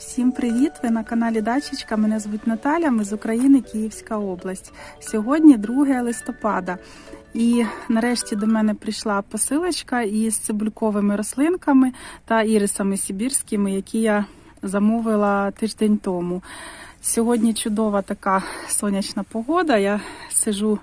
Всім привіт! Ви на каналі Дачечка. Мене звуть Наталя. Ми з України, Київська область. Сьогодні 2 листопада. І нарешті до мене прийшла посилочка із цибульковими рослинками та ірисами сибірськими, які я замовила тиждень тому. Сьогодні чудова така сонячна погода. Я сижу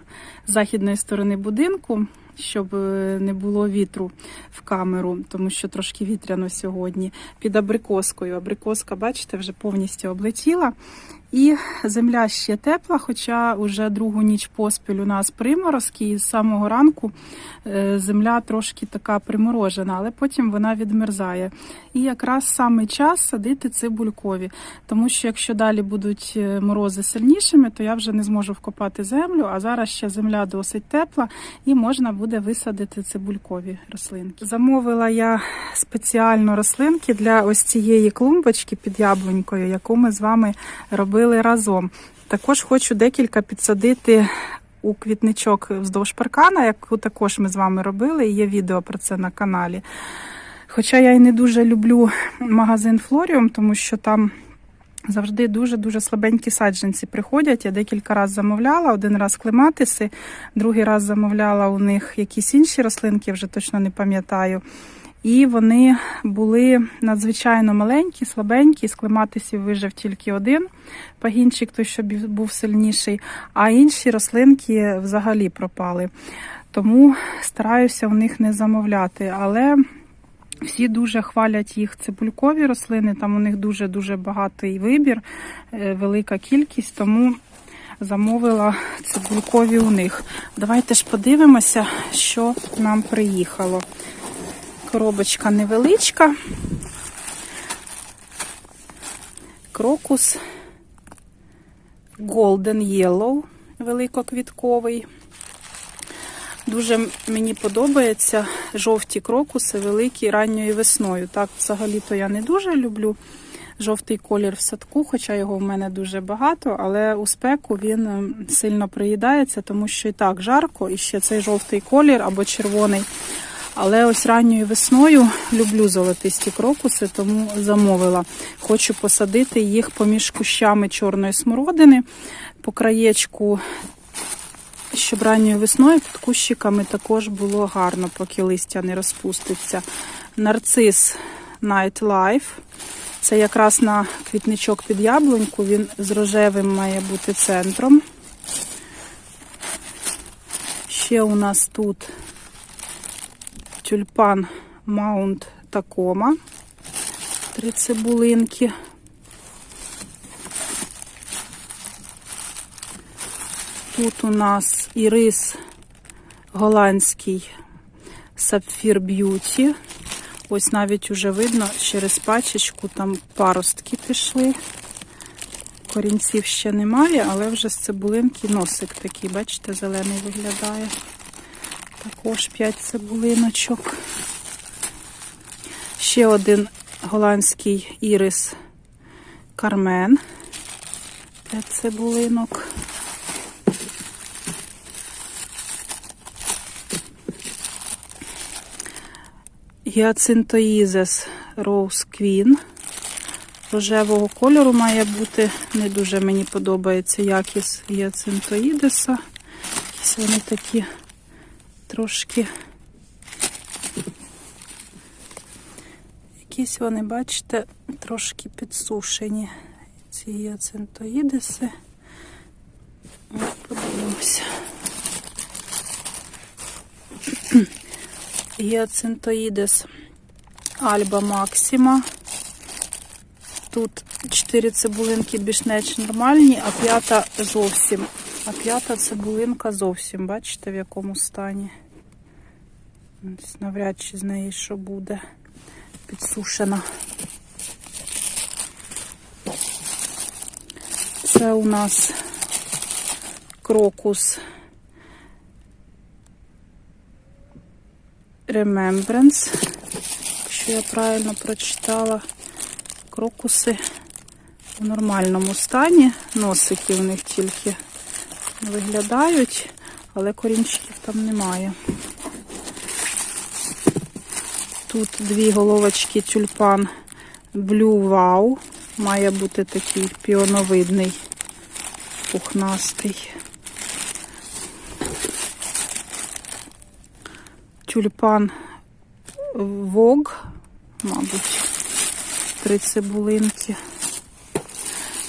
з західної сторони будинку, щоб е, не було вітру в камеру, тому що трошки вітряно сьогодні. Під абрикоскою. Абрикоска, бачите, вже повністю облетіла. І земля ще тепла, хоча вже другу ніч поспіль у нас приморозки, і з самого ранку е, земля трошки така приморожена, але потім вона відмерзає. І якраз саме час садити цибулькові, тому що якщо далі будуть е, морози сильнішими, то я вже не зможу вкопати землю. А зараз ще земля досить тепла і можна буде висадити цибулькові рослинки. Замовила я спеціально рослинки для ось цієї клумбочки під яблунькою, яку ми з вами робили разом. Також хочу декілька підсадити у квітничок вздовж паркана, яку також ми з вами робили, і є відео про це на каналі. Хоча я і не дуже люблю магазин Флоріум, тому що там завжди дуже-дуже слабенькі саджанці приходять. Я декілька разів замовляла, один раз клематиси, другий раз замовляла у них якісь інші рослинки, вже точно не пам'ятаю. І вони були надзвичайно маленькі, слабенькі. З вижив тільки один пагінчик, той, що був сильніший, а інші рослинки взагалі пропали. Тому стараюся у них не замовляти. Але всі дуже хвалять їх цибулькові рослини, там у них дуже-дуже багатий вибір, е, велика кількість, тому замовила цибулькові у них. Давайте ж подивимося, що нам приїхало. Коробочка невеличка. Крокус Golden Yellow, великоквітковий. Дуже мені подобається жовті крокуси, великі ранньою весною. Так, взагалі-то я не дуже люблю жовтий колір в садку, хоча його в мене дуже багато, але у спеку він ем, сильно приїдається, тому що і так жарко, і ще цей жовтий колір або червоний. Але ось ранньою весною люблю золотисті крокуси, тому замовила. Хочу посадити їх поміж кущами чорної смородини по краєчку, щоб ранньою весною під кущиками також було гарно, поки листя не розпуститься. Нарцис Night Life. Це якраз на квітничок під яблуньку, він з рожевим має бути центром. Ще у нас тут тюльпан Маунт Такома. Три цибулинки. Тут у нас ірис голландський Сапфір Б'юті. Ось навіть уже видно через пачечку там паростки пішли. Корінців ще немає, але вже з цибулинки носик такий, бачите, зелений виглядає. Також 5 цибулиночок. Ще один голландський ірис Кармен. 5 цибулинок. Гіацинтоїзес Rose Queen. Рожевого кольору має бути. Не дуже мені подобається якість гіацинтоїдеса. Якісь вони такі трошки. Якісь вони, бачите, трошки підсушені. Ці гіацинтоїдеси. Ось подивимося. Гіацинтоїдес Альба Максима. Тут 4 цибулинки більш-менш нормальні, а п'ята зовсім. А п'ята цибулинка зовсім, бачите, в якому стані. Ось Навряд чи з неї що буде підсушена. Це у нас крокус Remembrance, якщо я правильно прочитала, крокуси в нормальному стані. Носики в них тільки виглядають, але корінчиків там немає. Тут дві головочки тюльпан Blue Wow. Має бути такий піоновидний, пухнастий. Тюльпан Вог, мабуть, три цибулинки.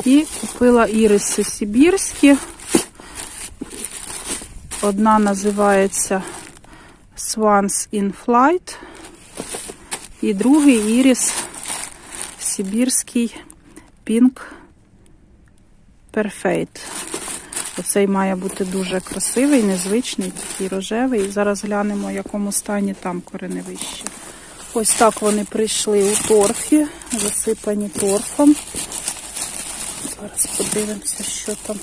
І купила іриси сибірські. Одна називається Swans in Flight. І другий ірис сибірський Pink Perfect. Оцей має бути дуже красивий, незвичний, такий рожевий. Зараз глянемо, в якому стані там кореневище. Ось так вони прийшли у торфі, засипані торфом. Зараз подивимося, що там.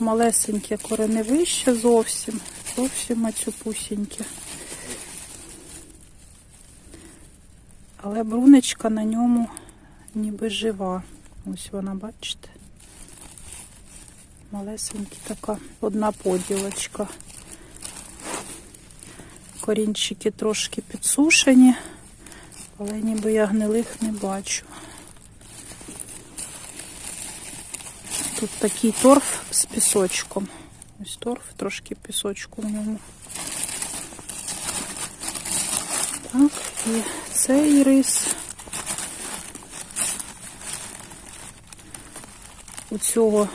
Малесеньке кореневище зовсім, зовсім мацюпусіньке. Але брунечка на ньому ніби жива. Ось вона, бачите? Малесенька така одна поділочка. Корінчики трошки підсушені, але ніби я гнилих не бачу. Тут такий торф з пісочком. Ось торф, трошки пісочку в ньому. Так, і цей рис. У цього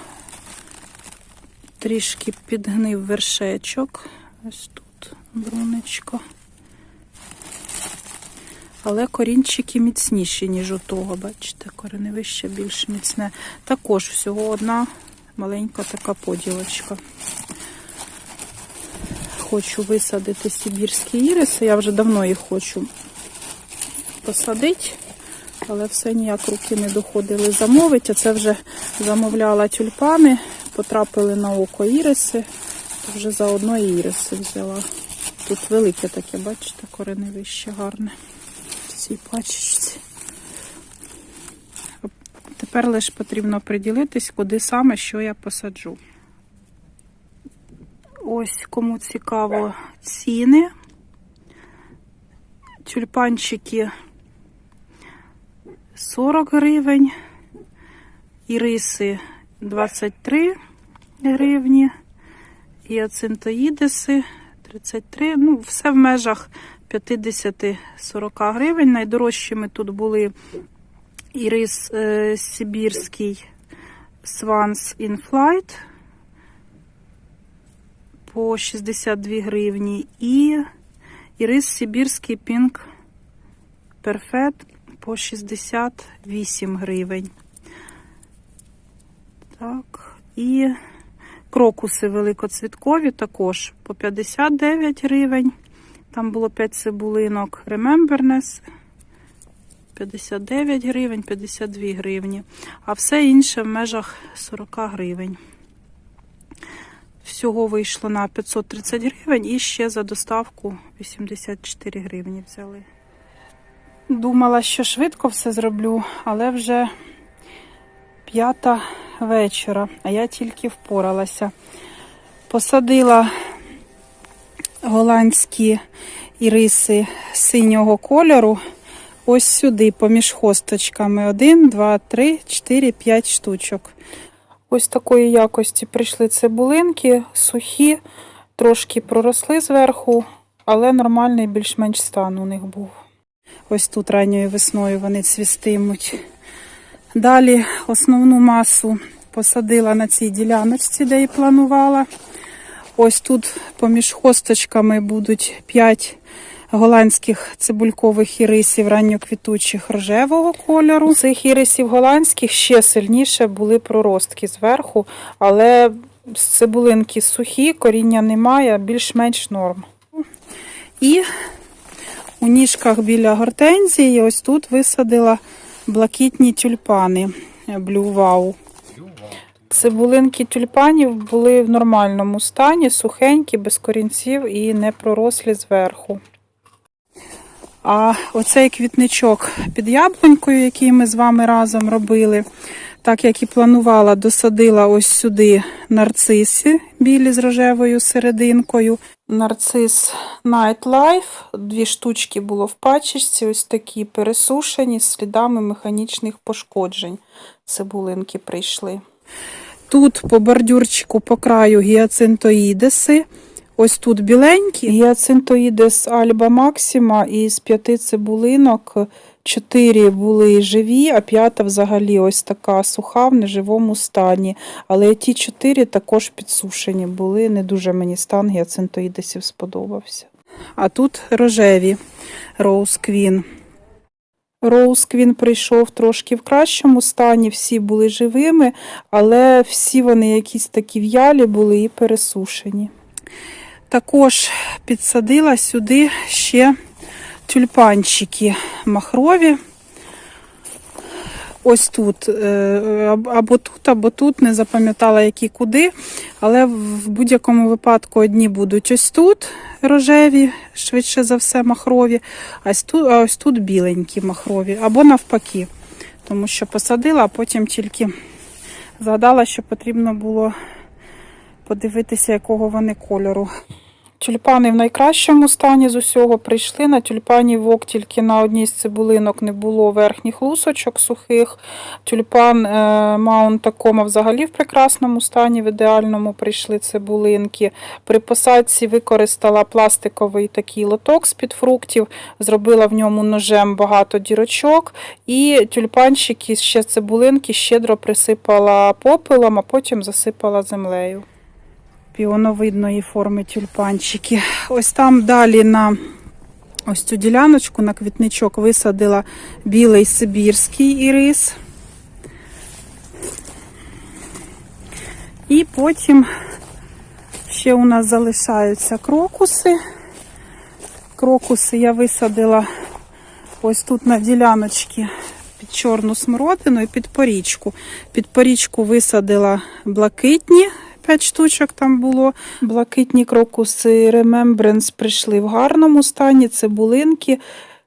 трішки підгнив вершечок. Ось тут брунечко. Але корінчики міцніші, ніж у того, бачите, кореневище більш міцне. Також всього одна маленька така поділочка. Хочу висадити сибірські іриси. Я вже давно їх хочу посадити, але все ніяк руки не доходили замовити. А це вже замовляла тюльпани, потрапили на око іриси, то вже заодно іриси взяла. Тут велике таке, бачите, кореневище гарне цій пачечці. Тепер лише потрібно приділитись, куди саме що я посаджу. Ось кому цікаво ціни. Тюльпанчики 40 гривень, іриси 23 гривні, і ацинтоїдеси 33. Ну, все в межах 50-40 гривень. Найдорожчими тут були ірис е, Сибірський in Flight по 62 гривні і ірис Сибірський Pink Perfect по 68 гривень. Так, і крокуси великоцвіткові також по 59 гривень. Там було 5 цибулинок Rememberness 59 гривень, 52 гривні. А все інше в межах 40 гривень. Всього вийшло на 530 гривень і ще за доставку 84 гривні взяли. Думала, що швидко все зроблю, але вже п'ята вечора, а я тільки впоралася. Посадила голландські іриси синього кольору. Ось сюди, поміж хосточками. Один, два, три, чотири, п'ять штучок. Ось такої якості прийшли цибулинки, сухі, трошки проросли зверху, але нормальний більш-менш стан у них був. Ось тут ранньою весною вони цвістимуть. Далі основну масу посадила на цій діляночці, де і планувала. Ось тут поміж хосточками будуть 5 голландських цибулькових ірисів ранньоквітучих рожевого кольору. У цих ірисів голландських ще сильніше були проростки зверху, але цибулинки сухі, коріння немає, більш-менш норм. І у ніжках біля гортензії ось тут висадила блакитні тюльпани Blue Wow. Цибулинки тюльпанів були в нормальному стані, сухенькі, без корінців і не пророслі зверху. А оцей квітничок під яблунькою, який ми з вами разом робили, так як і планувала, досадила ось сюди нарциси білі з рожевою серединкою. Нарцис Nightlife. Дві штучки було в пачечці, ось такі пересушені з слідами механічних пошкоджень. Цибулинки прийшли. Тут по бордюрчику по краю гіацинтоїдеси. Ось тут біленькі. Гіацинтоїдес Альба Максима із п'яти цибулинок. Чотири були живі, а п'ята взагалі ось така суха в неживому стані. Але ті чотири також підсушені були. Не дуже мені стан гіацинтоїдесів сподобався. А тут рожеві Rose Queen. Queen прийшов трошки в кращому стані, всі були живими, але всі вони якісь такі в'ялі були і пересушені. Також підсадила сюди ще тюльпанчики махрові. Ось тут, е, або тут, або тут, не запам'ятала, які куди. Але в будь-якому випадку одні будуть ось тут рожеві, швидше за все, махрові, а ось тут, а ось тут біленькі махрові, або навпаки. Тому що посадила, а потім тільки згадала, що потрібно було подивитися, якого вони кольору. Тюльпани в найкращому стані з усього прийшли. На тюльпані вок тільки на одній з цибулинок не було верхніх лусочок сухих. Тюльпан е, Маунт Такома взагалі в прекрасному стані, в ідеальному прийшли цибулинки. При посадці використала пластиковий такий лоток з-під фруктів, зробила в ньому ножем багато дірочок. І тюльпанчики ще цибулинки щедро присипала попелом, а потім засипала землею піоновидної форми тюльпанчики. Ось там далі на ось цю діляночку на квітничок висадила білий сибірський ірис. І потім ще у нас залишаються крокуси. Крокуси я висадила ось тут на діляночці під чорну смородину і під порічку. Під порічку висадила блакитні 5 штучок там було. Блакитні крокуси Remembrance прийшли в гарному стані, цибулинки,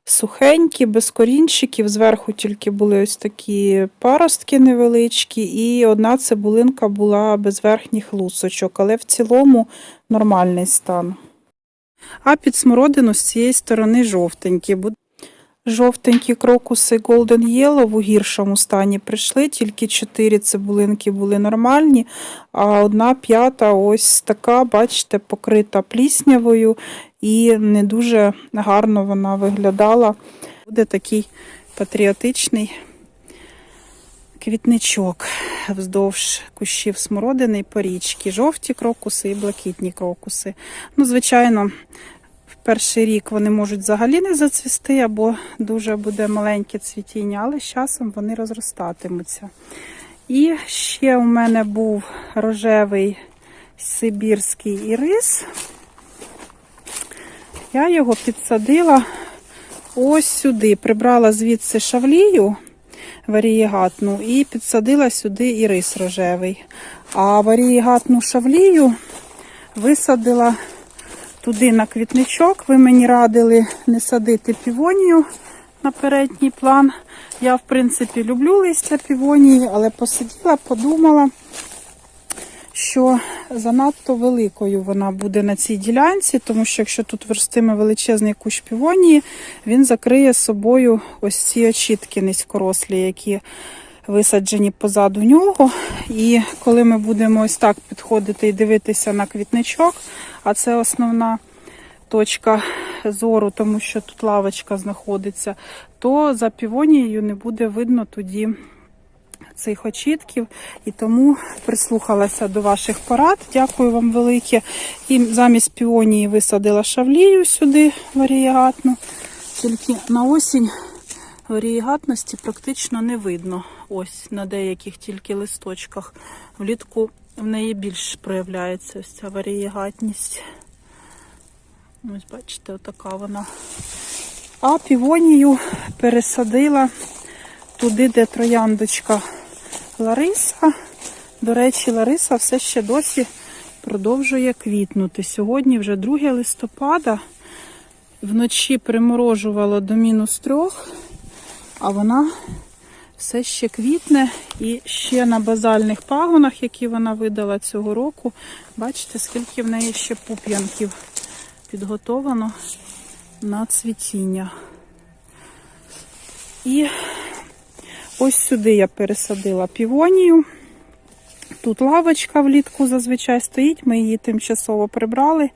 сухенькі, без корінчиків. Зверху тільки були ось такі паростки невеличкі, і одна цибулинка була без верхніх лусочок, але в цілому нормальний стан. А під смородину з цієї сторони жовтенькі. Жовтенькі крокуси Golden Yellow в гіршому стані прийшли, тільки чотири цибулинки були нормальні, а одна п'ята ось така, бачите, покрита пліснявою і не дуже гарно вона виглядала. Буде такий патріотичний квітничок вздовж кущів смородини і порічки. Жовті крокуси і блакитні крокуси. Ну, звичайно, Перший рік вони можуть взагалі не зацвісти, або дуже буде маленьке цвітіння, але з часом вони розростатимуться. І ще у мене був рожевий сибірський ірис. Я його підсадила ось сюди. Прибрала звідси шавлію варієгатну і підсадила сюди ірис рожевий. А варієгатну шавлію висадила туди на квітничок. Ви мені радили не садити півонію на передній план. Я, в принципі, люблю листя півонії, але посиділа, подумала, що занадто великою вона буде на цій ділянці, тому що якщо тут верстиме величезний кущ півонії, він закриє собою ось ці очітки низькорослі, які висаджені позаду нього. І коли ми будемо ось так підходити і дивитися на квітничок, а це основна точка зору, тому що тут лавочка знаходиться, то за півонією не буде видно тоді цих очітків. І тому прислухалася до ваших порад. Дякую вам велике. І замість півонії висадила шавлію сюди варієгатну. Тільки на осінь варієгатності практично не видно. Ось на деяких тільки листочках. Влітку в неї більш проявляється ось ця варієгатність. Ось, бачите, отака вона. А півонію пересадила туди, де трояндочка Лариса. До речі, Лариса все ще досі продовжує квітнути. Сьогодні вже 2 листопада. Вночі приморожувало до мінус трьох, а вона все ще квітне. І ще на базальних пагонах, які вона видала цього року, бачите, скільки в неї ще пуп'янків підготовлено на цвітіння. І ось сюди я пересадила півонію. Тут лавочка влітку зазвичай стоїть, ми її тимчасово прибрали,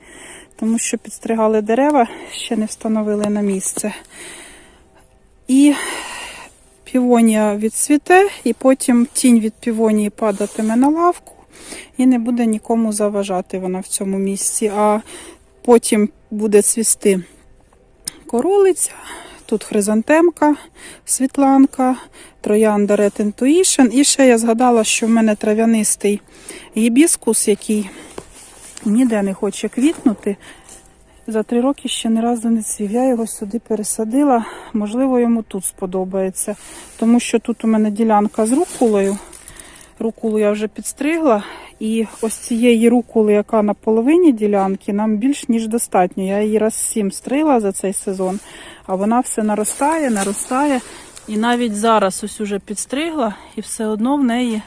тому що підстригали дерева, ще не встановили на місце. І півонія відцвіте, і потім тінь від півонії падатиме на лавку, і не буде нікому заважати вона в цьому місці. А потім буде цвісти королиця, тут хризантемка, світланка, троянда Red Intuition. І ще я згадала, що в мене трав'янистий гібіскус, який ніде не хоче квітнути. За три роки ще ні разу не цвів. Я його сюди пересадила. Можливо, йому тут сподобається. Тому що тут у мене ділянка з рукулою. Рукулу я вже підстригла. І ось цієї рукули, яка на половині ділянки, нам більш ніж достатньо. Я її раз сім стригла за цей сезон, а вона все наростає, наростає. І навіть зараз ось уже підстригла, і все одно в неї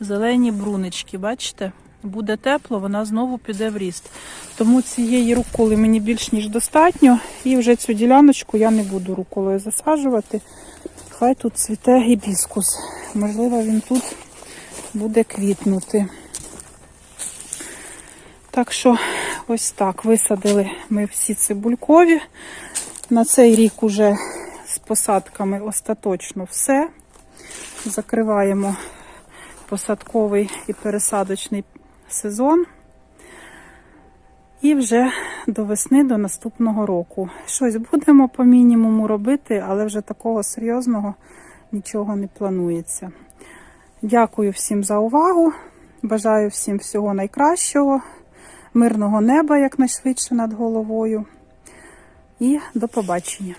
зелені брунички. Бачите? Буде тепло, вона знову піде в ріст. Тому цієї руколи мені більш ніж достатньо. І вже цю діляночку я не буду руколою засаджувати. Хай тут цвіте гібіскус. Можливо, він тут буде квітнути. Так що ось так висадили ми всі цибулькові. На цей рік уже з посадками остаточно все. Закриваємо посадковий і пересадочний сезон. І вже до весни, до наступного року. Щось будемо по мінімуму робити, але вже такого серйозного нічого не планується. Дякую всім за увагу. Бажаю всім всього найкращого, мирного неба якнайшвидше над головою. І до побачення.